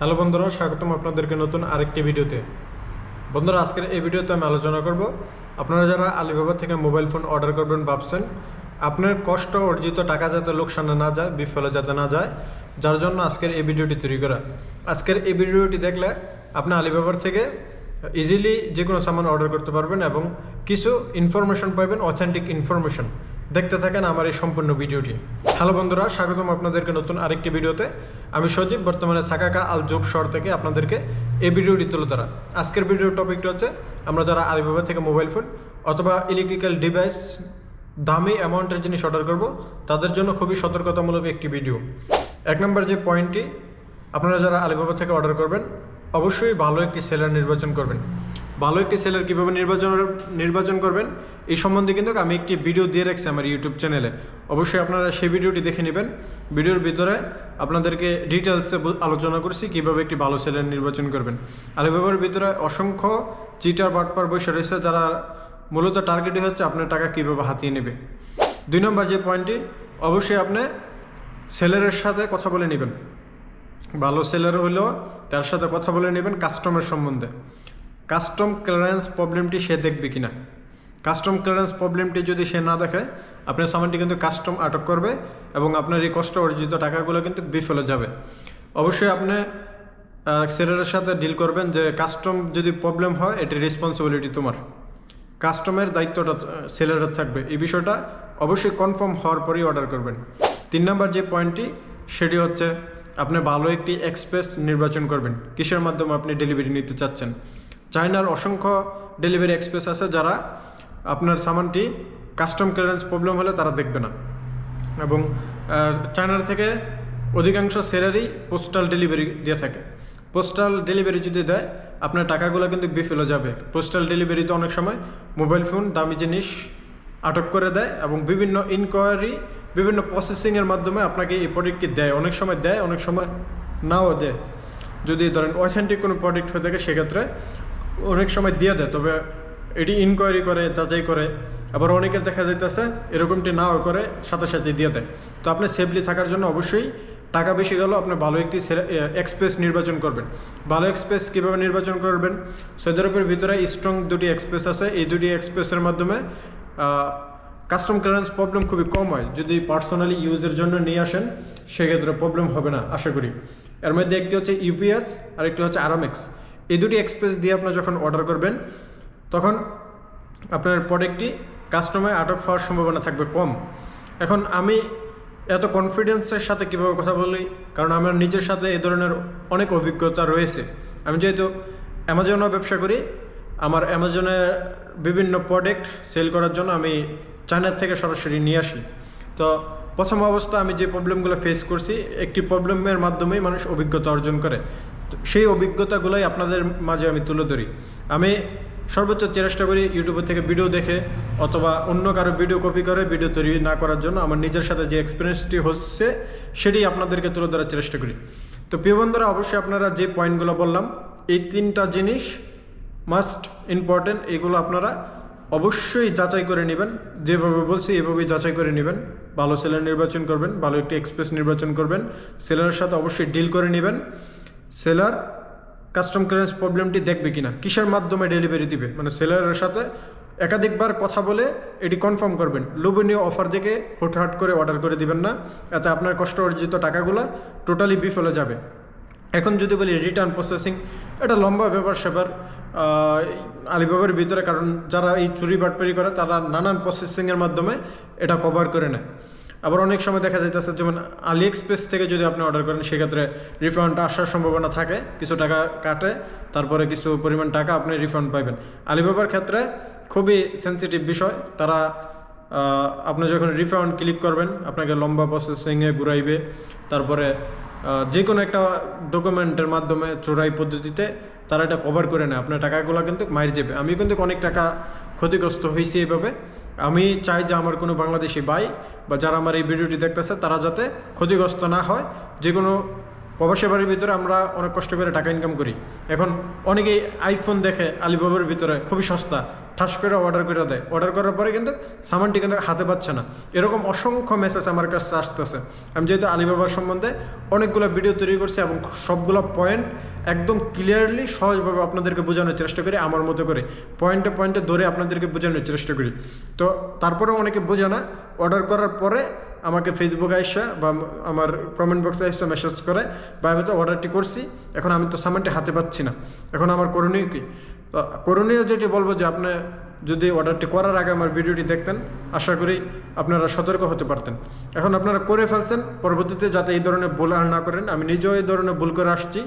Hello বন্ধুরা, স্বাগতম আপনাদেরকে নতুন আরেকটি ভিডিওতে। বন্ধুরা, আজকের এই ভিডিওতে আমি আলোচনা করব, আপনারা যারা আলিবাবা থেকে মোবাইল ফোন অর্ডার করবেন ভাবছেন, আপনার কষ্ট অর্জিত টাকা যাতে লোকসানে না যায়, বিফলে যাতে না যায়, যার জন্য আজকের এই ভিডিওটি তৈরি করা। আজকের এই ভিডিওটি দেখলে আপনি আলিবাবার থেকে ইজিলি যে কোনো সামান অর্ডার করতে পারবেন এবং কিছু ইনফরমেশন পাবেন অথেন্টিক ইনফরমেশন দেখতে থাকেন আমার এই সম্পূর্ণ ভিডিওটি। হ্যালো বন্ধুরা, স্বাগতম আপনাদেরকে নতুন আরেকটি ভিডিওতে। আমি সজীব, বর্তমানে সাকাকা আল জোব শহর থেকে আপনাদেরকে এই ভিডিওটি তুলে ধরা। আজকের ভিডিওর টপিকটা হচ্ছে, আমরা যারা আলিবাবা থেকে মোবাইল ফোন অথবা ইলেকট্রিক্যাল ডিভাইস দামি অ্যামাউন্টের জিনিস অর্ডার করব, তাদের জন্য খুবই সতর্কতামূলক একটি ভিডিও। এক নম্বর যে পয়েন্টটি, আপনারা যারা আলিবাবা থেকে অর্ডার করবেন, অবশ্যই ভালো একটি সেলার নির্বাচন করবেন। ভালো একটি সেলার কীভাবে নির্বাচন নির্বাচন করবেন, এই সম্বন্ধে কিন্তু আমি একটি ভিডিও দিয়ে রাখছি আমার ইউটিউব চ্যানেলে অবশ্যই আপনারা সেই ভিডিওটি দেখে নেবেন। ভিডিওর ভিতরে আপনাদেরকে ডিটেলসে আলোচনা করছি, কীভাবে একটি ভালো সেলার নির্বাচন করবেন। আলিবাবার ভিতরে অসংখ্য চিটার বাটপার বসে রয়েছে যারা মূলত টার্গেটই হচ্ছে আপনার টাকা কীভাবে হাতিয়ে নেবে। দুই নম্বর যে পয়েন্টটি অবশ্যই আপনি সেলারের সাথে কথা বলে নেবেন। ভালো সেলার হলেও তার সাথে কথা বলে নেবেন কাস্টমার সম্বন্ধে। কাস্টম ক্লিয়ারেন্স প্রবলেমটি সে দেখবে কিনা? কাস্টম ক্লিয়ারেন্স প্রবলেমটি যদি সে না দেখে, আপনার সামানটি কিন্তু কাস্টম আটক করবে এবং আপনার এই কষ্ট অর্জিত টাকাগুলো কিন্তু বিফলে যাবে। অবশ্যই আপনি সেলারের সাথে ডিল করবেন যে কাস্টম যদি প্রবলেম হয়, এটি রেসপন্সিবিলিটি তোমার। কাস্টমের দায়িত্বটা সেলারের থাকবে। এই বিষয়টা অবশ্যই কনফার্ম হওয়ার পরেই অর্ডার করবেন। তিন নম্বর যে পয়েন্টটি সেটি হচ্ছে আপনি ভালো একটি এক্সপ্রেস নির্বাচন করবেন। কিসের মাধ্যমে আপনি ডেলিভারি নিতে চাচ্ছেন? চায়নার অসংখ্য ডেলিভারি এক্সপ্রেস আছে যারা আপনার সামানটি কাস্টম ক্লিয়ারেন্স প্রবলেম হলে তারা দেখবে না। এবং চায়নার থেকে অধিকাংশ সেলারই পোস্টাল ডেলিভারি দিয়ে থাকে। পোস্টাল ডেলিভারি যদি দেয়, আপনার টাকাগুলো কিন্তু বিফেলে যাবে। পোস্টাল ডেলিভারিতে অনেক সময় মোবাইল ফোন দামি জিনিস আটক করে দেয় এবং বিভিন্ন ইনকোয়ারি বিভিন্ন প্রসেসিংয়ের মাধ্যমে আপনাকে এই প্রোডাক্টটি দেয়। অনেক সময় দেয়, অনেক সময় নাও দেয়। যদি ধরেন অথেন্টিক কোনো প্রোডাক্ট হয়ে থাকে, সেক্ষেত্রে অনেক সময় দিয়ে দেয়, তবে এটি ইনকোয়ারি করে, যাচাই করে। আবার অনেকের দেখা যাইতেছে, এরকমটি নাও করে, সাথে সাথে দিয়ে দেয়। তো আপনি সেফলি থাকার জন্য অবশ্যই টাকা বেশি গেলেও আপনি ভালো একটি এক্সপ্রেস নির্বাচন করবেন। ভালো এক্সপ্রেস কীভাবে নির্বাচন করবেন? সৌদি আরবের ভিতরে স্ট্রং দুটি এক্সপ্রেস আছে। এই দুটি এক্সপ্রেসের মাধ্যমে কাস্টম ক্লিয়ারেন্স প্রবলেম খুবই কম হয়। যদি পার্সোনালি ইউজের জন্য নিয়ে আসেন, সেক্ষেত্রে প্রবলেম হবে না, আশা করি। এর মধ্যে একটি হচ্ছে ইউপিএস আর একটি হচ্ছে আরামেক্স এই দুটি এক্সপ্রেস দিয়ে আপনি যখন অর্ডার করবেন, তখন আপনার প্রোডাক্টটি কাস্টমার আটক হওয়ার সম্ভাবনা থাকবে কম। এখন আমি এত কনফিডেন্সের সাথে কীভাবে কথা বলি? কারণ আমার নিজের সাথে এ ধরনের অনেক অভিজ্ঞতা রয়েছে। আমি যেহেতু অ্যামাজনও ব্যবসা করি, আমার অ্যামাজনে বিভিন্ন প্রোডাক্ট সেল করার জন্য আমি চায়নার থেকে সরাসরি নিয়ে আসি। তো প্রথম অবস্থা আমি যে প্রবলেমগুলো ফেস করছি, একটি প্রবলেমের মাধ্যমেই মানুষ অভিজ্ঞতা অর্জন করে। সেই অভিজ্ঞতাগুলোই আপনাদের মাঝে আমি তুলে ধরি। আমি সর্বোচ্চ চেষ্টা করি ইউটিউবের থেকে ভিডিও দেখে অথবা অন্য কারও ভিডিও কপি করে ভিডিও তৈরি না করার জন্য আমার নিজের সাথে যে এক্সপিরিয়েন্সটি হচ্ছে সেটি আপনাদেরকে তুলে ধরার চেষ্টা করি। তো প্রিয় বন্ধুরা, অবশ্যই আপনারা যে পয়েন্টগুলো বললাম, এই তিনটা জিনিস মাস্ট ইম্পর্টেন্ট এগুলো আপনারা অবশ্যই যাচাই করে নেবেন। যেভাবে বলছি, এভাবেই যাচাই করে নেবেন। ভালো সেলার নির্বাচন করবেন, ভালো একটি এক্সপ্রেস নির্বাচন করবেন। সেলারের সাথে অবশ্যই ডিল করে নেবেন। সেলার কাস্টম ক্লিয়ারেন্স প্রবলেমটি দেখবে কিনা? কিসের মাধ্যমে ডেলিভারি দিবে? মানে সেলারের সাথে একাধিকবার কথা বলে এটি কনফার্ম করবেন। লোভনীয় অফার দেখে হুটহাট করে অর্ডার করে দিবেন না। এতে আপনার কষ্ট অর্জিত টাকাগুলো টোটালি বিফলে যাবে। এখন যদি বলি রিটার্ন প্রসেসিং এটা লম্বা ব্যাপার সেবার আলিবাবার ভিতরে, কারণ যারা এই চুরি বাটপারি করে, তারা নানান প্রসেসিংয়ের মাধ্যমে এটা কভার করে নেয়। আবার অনেক সময় দেখা যাইতেছে, যেমন আলি এক্সপ্রেস থেকে যদি আপনি অর্ডার করেন, সেক্ষেত্রে রিফান্ড আসার সম্ভাবনা থাকে, কিছু টাকা কাটে, তারপরে কিছু পরিমাণ টাকা আপনি রিফান্ড পাইবেন। আলিবাবার ক্ষেত্রে খুবই সেন্সিটিভ বিষয়, তারা আপনি যখন রিফান্ড ক্লিক করবেন, আপনাকে লম্বা প্রসেসিংয়ে ঘুরাইবে, তারপরে যে কোনো একটা ডকুমেন্টের মাধ্যমে চোরাই পদ্ধতিতে তারা এটা কভার করে নেয়। আপনার টাকাগুলো কিন্তু মাইর যাবে। আমি কিন্তু অনেক টাকা ক্ষতিগ্রস্ত হয়েছি এইভাবে আমি চাই যে আমার কোনো বাংলাদেশি ভাই বা যারা আমার এই ভিডিওটি দেখতেছে, তারা যাতে ক্ষতিগ্রস্ত না হয়। যে কোনো প্রবাসী বাড়ির ভিতরে আমরা অনেক কষ্ট করে টাকা ইনকাম করি। এখন অনেকেই আইফোন দেখে আলিবাবার ভিতরে খুবই সস্তা, ঠাস করে অর্ডার করে দেয়। অর্ডার করার পরে কিন্তু সামানটি কিন্তু হাতে পাচ্ছে না। এরকম অসংখ্য মেসেজ আমার কাছে আসতেছে। আমি যেহেতু আলিবাবার সম্বন্ধে অনেকগুলো ভিডিও তৈরি করছি এবং সবগুলো পয়েন্ট একদম ক্লিয়ারলি সহজভাবে আপনাদেরকে বোঝানোর চেষ্টা করি, আমার মতো করে। পয়েন্টে পয়েন্টে ধরে আপনাদেরকে বোঝানোর চেষ্টা করি। তো তারপরেও অনেকে বোঝে না অর্ডার করার পরে আমাকে ফেসবুকে আসা বা আমার কমেন্ট বক্সে এসে মেসেজ করে বা আমি তো অর্ডারটি করছি, এখন আমি তো সামানটি হাতে পাচ্ছি না। এখন আমার করণীয় কি? তো করণীয় যেটি বলব যে, আপনি যদি অর্ডারটি করার আগে আমার ভিডিওটি দেখতেন, আশা করি আপনারা সতর্ক হতে পারতেন। এখন আপনারা করে ফেলছেন, পরবর্তীতে যাতে এই ধরনের ভুল আর না করেন, আমি নিজেও এই ধরনের ভুল করে আসছি।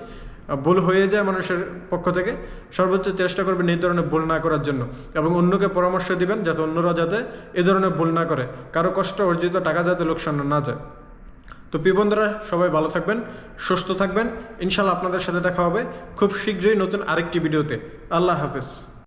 ভুল হয়ে যায় মানুষের পক্ষ থেকে, সর্বোচ্চ চেষ্টা করবেন এই ধরনের ভুল না করার জন্য। এবং অন্যকে পরামর্শ দিবেন যাতে অন্যরা যাতে এ ধরনের ভুল না করে। কারও কষ্ট, অর্জিত টাকা যাতে লোকসান না যায়। তো বন্ধুরা, সবাই ভালো থাকবেন, সুস্থ থাকবেন। ইনশাল্লাহ আপনাদের সাথে দেখা হবে খুব শীঘ্রই নতুন আরেকটি ভিডিওতে। আল্লাহ হাফেজ।